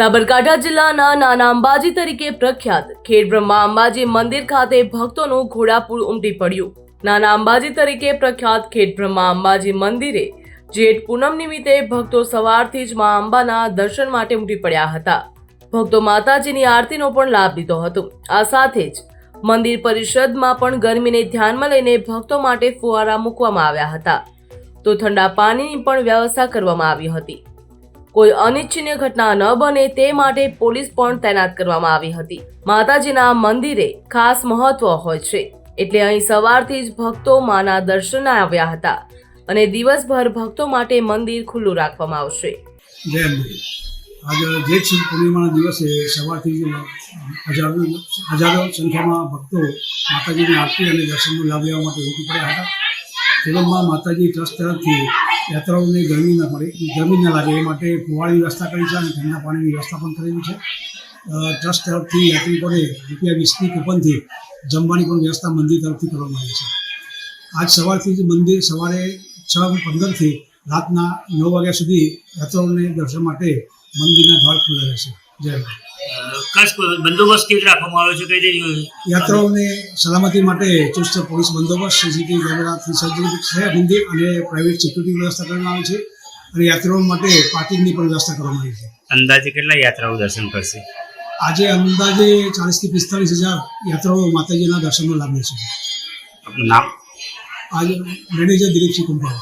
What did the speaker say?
સાબરકાંઠા જિલ્લાના નાના અંબાજી તરીકે પ્રખ્યાત ખેડ બ્રહ્મા અંબાજી મંદિર ખાતે ભક્તોનું ઘોડાપૂર ઉમટી પડ્યું. નાના અંબાજી તરીકે પ્રખ્યાત ખેડ બ્રહ્મા અંબાજી મંદિરે જેઠ પૂનમ નિમિત્તે ભક્તો સવારથી જ મા અંબાના દર્શન માટે ઉમટી પડ્યા હતા. ભક્તો માતાજીની આરતીનો પણ લાભ લીધો હતો. આ સાથે જ મંદિર પરિષદમાં પણ ગરમીને ધ્યાનમાં લઈને ભક્તો માટે ફુવારા મૂકવામાં આવ્યા હતા. તો ઠંડા પાણીની પણ વ્યવસ્થા કરવામાં આવી હતી. કોઈ અનિચ્છનીય ઘટના ન બને તે માટે પોલીસ પણ તૈનાત કરવામાં આવી હતી. માતાજીના મંદિરે ખાસ મહત્વ હોય છે. એટલે અહીં સવારથી જ ભક્તો માના દર્શન આવ્યા હતા અને દિવસભર ભક્તો માટે મંદિર ખુલ્લું રાખવામાં આવશે. આજે જેઠ પૂર્ણિમાના દિવસે સવારથી હજારો હજારો સંખ્યામાં ભક્તો માતાજીની આરતી અને દર્શનનો લાભ લેવા માટે ઉમટી પડ્યા હતા. તેવામાં માતાજી ટ્રસ્ટ તરફથી યાત્રાઓને ગરમી ન પડે. ગરમી ન લાગે એ માટે ફુવાળની વ્યવસ્થા કરી છે અને ઠંડા પાણીની વ્યવસ્થા પણ કરેલી છે. ટ્રસ્ટ તરફથી યાત્રિકોને રૂપિયા વીસની કૂપનથી જમવાની પણ વ્યવસ્થા મંદિર તરફથી કરવામાં આવી છે. આજ સવારથી જ મંદિર સવારે છ પંદરથી રાતના નવ વાગ્યા સુધી યાત્રાઓને દર્શન માટે મંદિરના દ્વાર ખુલ્લા રહેશે. ખાસ બંદોબસ્ત કેવી રાખવામાં આવ્યો છે? કઈ રીતે યાત્રાઓને સલામતી માટે ચુસ્ત પોલીસ બંદોબસ્ત સીસીટીવી કેમેરાથી સજ્જ છે મંદિર અને પ્રાઇવેટ સિક્યુરિટી વ્યવસ્થા કરવામાં આવી છે અને યાત્રાઓ માટે પાર્કિંગની પણ વ્યવસ્થા કરવામાં આવી છે. અંદાજે કેટલા યાત્રાઓ દર્શન કરશે? આજે અંદાજે ચાલીસથી પિસ્તાલીસ હજાર યાત્રાઓ માતાજીના દર્શનનો લાભ છે. આપનું નામ? આજે મેનેજર દિલીપસિંહ કુંભાર.